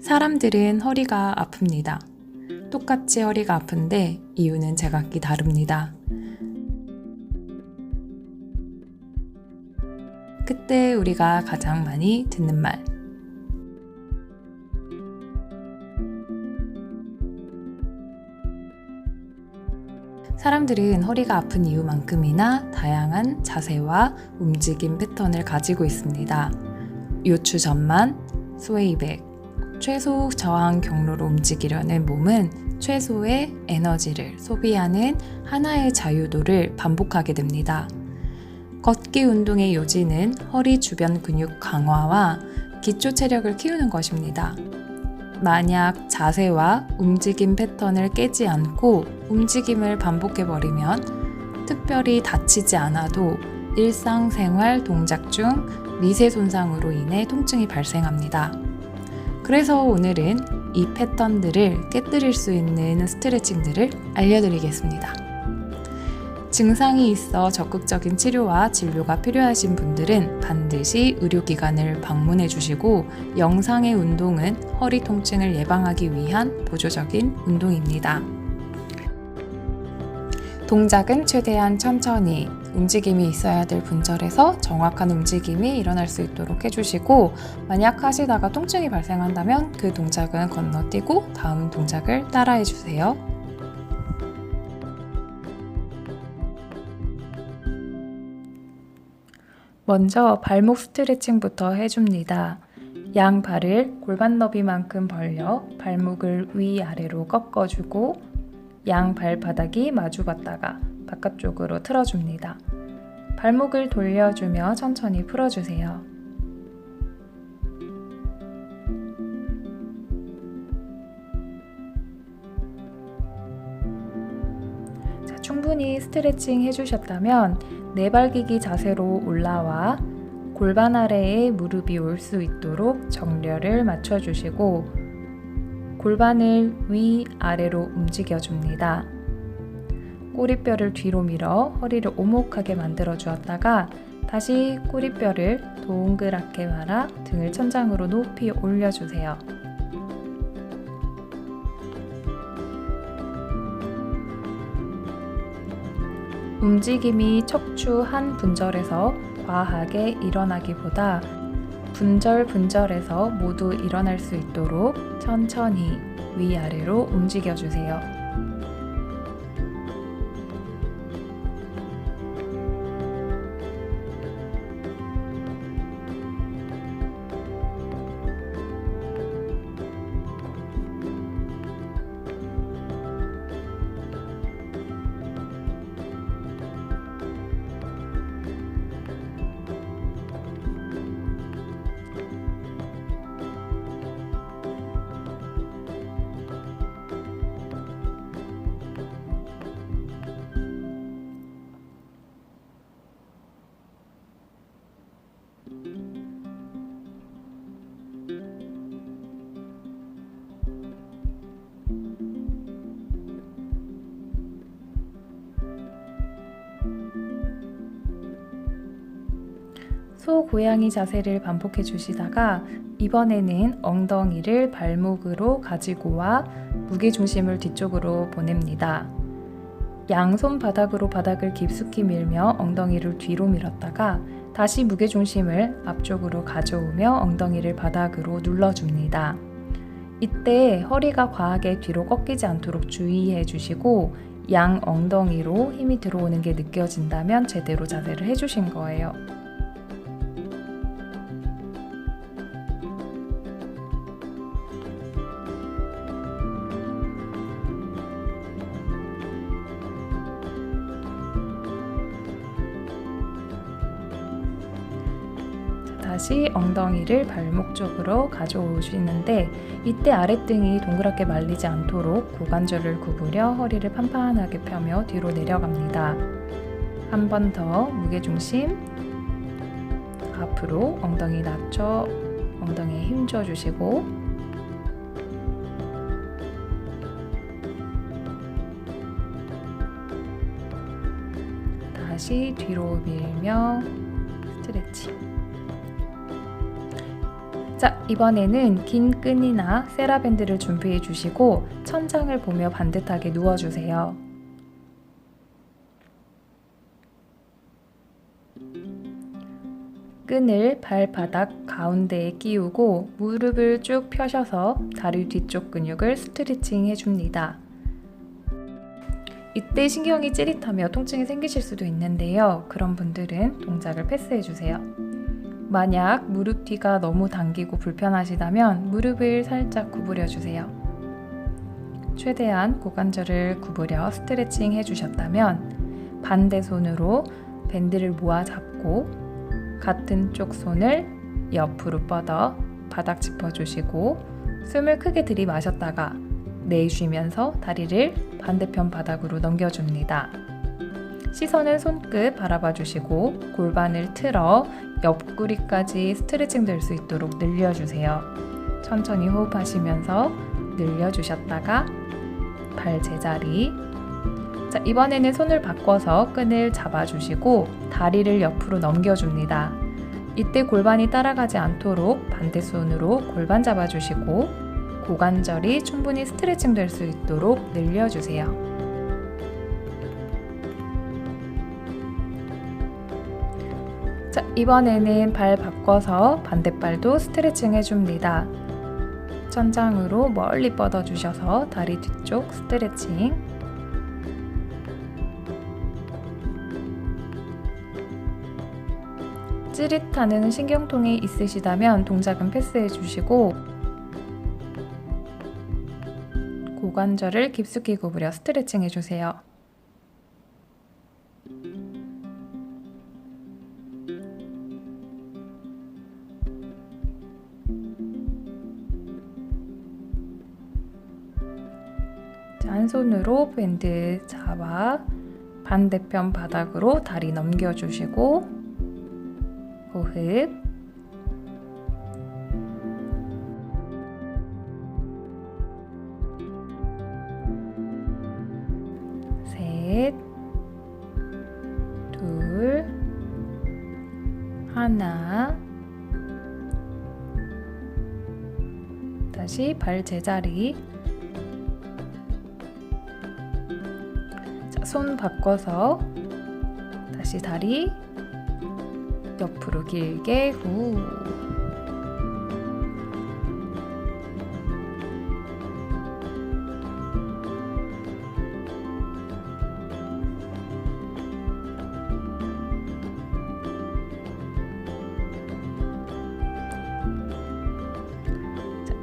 사람들은 허리가 아픕니다. 똑같이 허리가 아픈데 이유는 제각기 다릅니다. 그때 우리가 가장 많이 듣는 말. 사람들은 허리가 아픈 이유만큼이나 다양한 자세와 움직임 패턴을 가지고 있습니다. 요추 전만, 스웨이백, 최소 저항 경로로 움직이려는 몸은 최소의 에너지를 소비하는 하나의 자유도를 반복하게 됩니다. 걷기 운동의 요지는 허리 주변 근육 강화와 기초 체력을 키우는 것입니다. 만약 자세와 움직임 패턴을 깨지 않고 움직임을 반복해버리면 특별히 다치지 않아도 일상생활 동작 중 미세 손상으로 인해 통증이 발생합니다. 그래서 오늘은 이 패턴들을 깨뜨릴 수 있는 스트레칭들을 알려드리겠습니다. 증상이 있어 적극적인 치료와 진료가 필요하신 분들은 반드시 의료기관을 방문해 주시고 영상의 운동은 허리 통증을 예방하기 위한 보조적인 운동입니다. 동작은 최대한 천천히 움직임이 있어야 될 분절에서 정확한 움직임이 일어날 수 있도록 해주시고 만약 하시다가 통증이 발생한다면 그 동작은 건너뛰고 다음 동작을 따라해 주세요. 먼저 발목 스트레칭부터 해줍니다. 양 발을 골반 너비만큼 벌려 발목을 위아래로 꺾어주고 양 발바닥이 마주봤다가 바깥쪽으로 틀어줍니다. 발목을 돌려주며 천천히 풀어주세요. 자, 충분히 스트레칭 해주셨다면 내발기기 자세로 올라와 골반 아래에 무릎이 올 수 있도록 정렬을 맞춰주시고 골반을 위 아래로 움직여 줍니다. 꼬리뼈를 뒤로 밀어 허리를 오목하게 만들어 주었다가 다시 꼬리뼈를 동그랗게 말아 등을 천장으로 높이 올려주세요. 움직임이 척추 한 분절에서 과하게 일어나기보다 분절 분절에서 모두 일어날 수 있도록 천천히 위아래로 움직여 주세요. 소 고양이 자세를 반복해 주시다가 이번에는 엉덩이를 발목으로 가지고 와 무게 중심을 뒤쪽으로 보냅니다. 양손 바닥으로 바닥을 깊숙이 밀며 엉덩이를 뒤로 밀었다가 다시 무게 중심을 앞쪽으로 가져오며 엉덩이를 바닥으로 눌러줍니다. 이때 허리가 과하게 뒤로 꺾이지 않도록 주의해 주시고 양 엉덩이로 힘이 들어오는 게 느껴진다면 제대로 자세를 해주신 거예요. 다시 엉덩이를 발목 쪽으로 가져오시는데 이때 아랫등이 동그랗게 말리지 않도록 고관절을 구부려 허리를 판판하게 펴며 뒤로 내려갑니다. 한 번 더 무게중심 앞으로 엉덩이 낮춰 엉덩이에 힘줘 주시고 다시 뒤로 밀며 자, 이번에는 긴 끈이나 세라밴드를 준비해 주시고 천장을 보며 반듯하게 누워 주세요. 끈을 발바닥 가운데에 끼우고 무릎을 쭉 펴셔서 다리 뒤쪽 근육을 스트레칭 해줍니다. 이때 신경이 찌릿하며 통증이 생기실 수도 있는데요. 그런 분들은 동작을 패스해 주세요. 만약 무릎 뒤가 너무 당기고 불편하시다면 무릎을 살짝 구부려 주세요. 최대한 고관절을 구부려 스트레칭 해주셨다면 반대 손으로 밴드를 모아 잡고 같은 쪽 손을 옆으로 뻗어 바닥 짚어주시고 숨을 크게 들이마셨다가 내쉬면서 다리를 반대편 바닥으로 넘겨줍니다. 시선은 손끝 바라봐 주시고 골반을 틀어 옆구리까지 스트레칭 될 수 있도록 늘려주세요. 천천히 호흡하시면서 늘려주셨다가 발 제자리 자, 이번에는 손을 바꿔서 끈을 잡아주시고 다리를 옆으로 넘겨줍니다. 이때 골반이 따라가지 않도록 반대 손으로 골반 잡아주시고 고관절이 충분히 스트레칭 될 수 있도록 늘려주세요. 이번에는 발 바꿔서 반대발도 스트레칭 해줍니다. 천장으로 멀리 뻗어주셔서 다리 뒤쪽 스트레칭 찌릿하는 신경통이 있으시다면 동작은 패스해 주시고 고관절을 깊숙이 구부려 스트레칭 해주세요. 한 손으로 밴드 잡아 반대편 바닥으로 다리 넘겨주시고 호흡 셋, 둘, 하나. 다시 발 제자리. 손 바꿔서 다시 다리 옆으로 길게 후.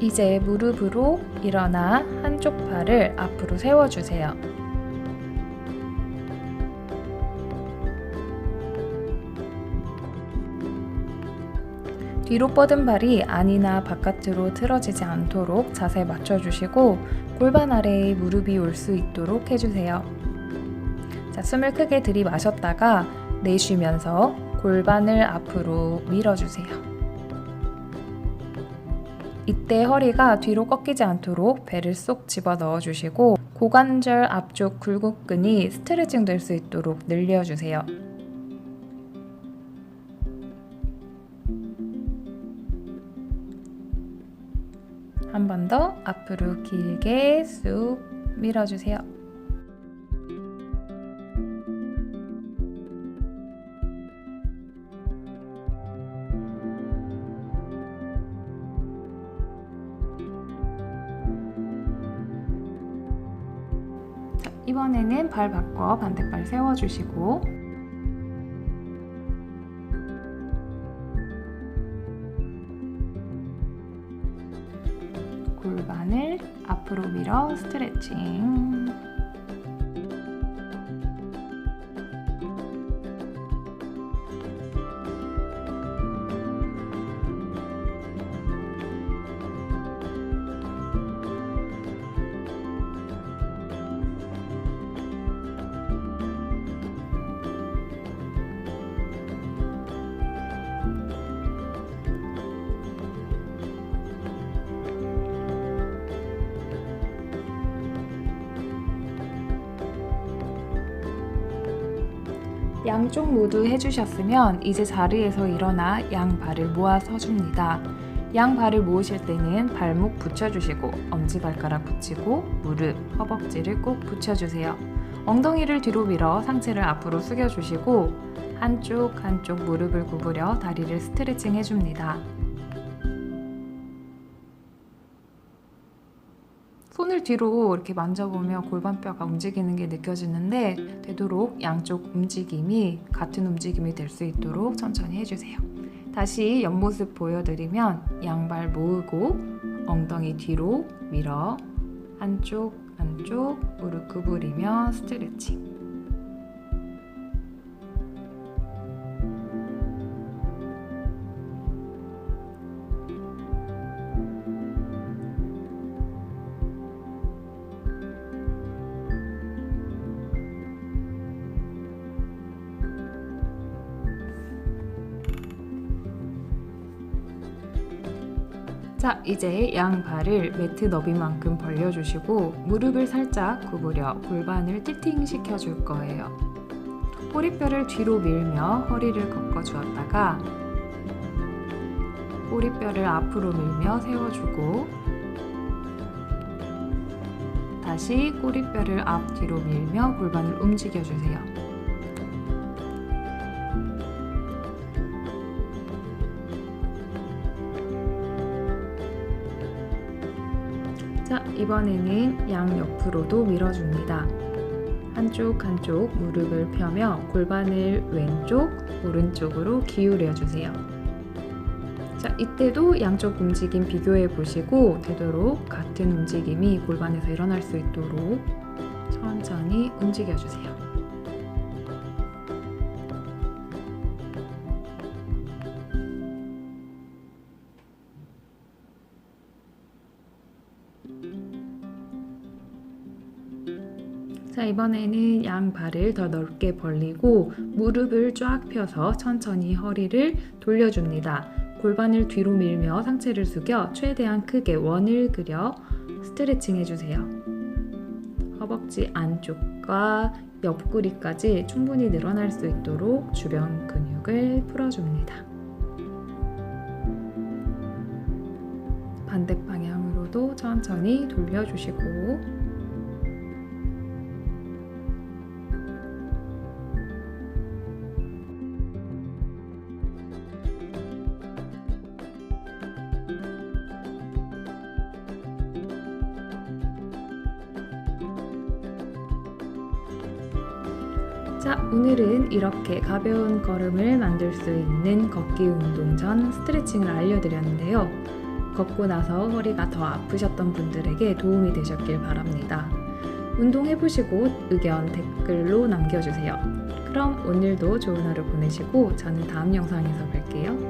이제 무릎으로 일어나 한쪽 발을 앞으로 세워주세요. 뒤로 뻗은 발이 안이나 바깥으로 틀어지지 않도록 자세 맞춰주시고 골반 아래에 무릎이 올 수 있도록 해주세요. 자, 숨을 크게 들이마셨다가 내쉬면서 골반을 앞으로 밀어주세요. 이때 허리가 뒤로 꺾이지 않도록 배를 쏙 집어 넣어주시고 고관절 앞쪽 굴곡근이 스트레칭 될 수 있도록 늘려주세요. 한 번 더 앞으로 길게 쑥 밀어주세요. 자, 이번에는 발 바꿔 반대발 세워주시고 골반을 앞으로 밀어 스트레칭. 양쪽 모두 해주셨으면 이제 자리에서 일어나 양 발을 모아 서줍니다. 양 발을 모으실 때는 발목 붙여주시고 엄지발가락 붙이고 무릎, 허벅지를 꼭 붙여주세요. 엉덩이를 뒤로 밀어 상체를 앞으로 숙여주시고 한쪽 한쪽 무릎을 구부려 다리를 스트레칭 해줍니다. 손을 뒤로 이렇게 만져보면 골반뼈가 움직이는 게 느껴지는데 되도록 양쪽 움직임이 같은 움직임이 될 수 있도록 천천히 해주세요. 다시 옆모습 보여드리면 양발 모으고 엉덩이 뒤로 밀어 한쪽 한쪽 무릎 구부리며 스트레칭 자, 이제 양 발을 매트 너비만큼 벌려주시고 무릎을 살짝 구부려 골반을 틸팅 시켜 줄 거예요. 꼬리뼈를 뒤로 밀며 허리를 꺾어 주었다가 꼬리뼈를 앞으로 밀며 세워주고 다시 꼬리뼈를 앞뒤로 밀며 골반을 움직여 주세요. 이번에는 양 옆으로도 밀어줍니다. 한쪽 한쪽 무릎을 펴며 골반을 왼쪽, 오른쪽으로 기울여 주세요. 자, 이때도 양쪽 움직임 비교해 보시고 되도록 같은 움직임이 골반에서 일어날 수 있도록 천천히 움직여 주세요. 자, 이번에는 양 발을 더 넓게 벌리고 무릎을 쫙 펴서 천천히 허리를 돌려줍니다. 골반을 뒤로 밀며 상체를 숙여 최대한 크게 원을 그려 스트레칭 해주세요. 허벅지 안쪽과 옆구리까지 충분히 늘어날 수 있도록 주변 근육을 풀어줍니다. 반대 방향으로도 천천히 돌려주시고 오늘은 이렇게 가벼운 걸음을 만들 수 있는 걷기 운동 전 스트레칭을 알려드렸는데요. 걷고 나서 허리가 더 아프셨던 분들에게 도움이 되셨길 바랍니다. 운동해보시고 의견 댓글로 남겨주세요. 그럼 오늘도 좋은 하루 보내시고 저는 다음 영상에서 뵐게요.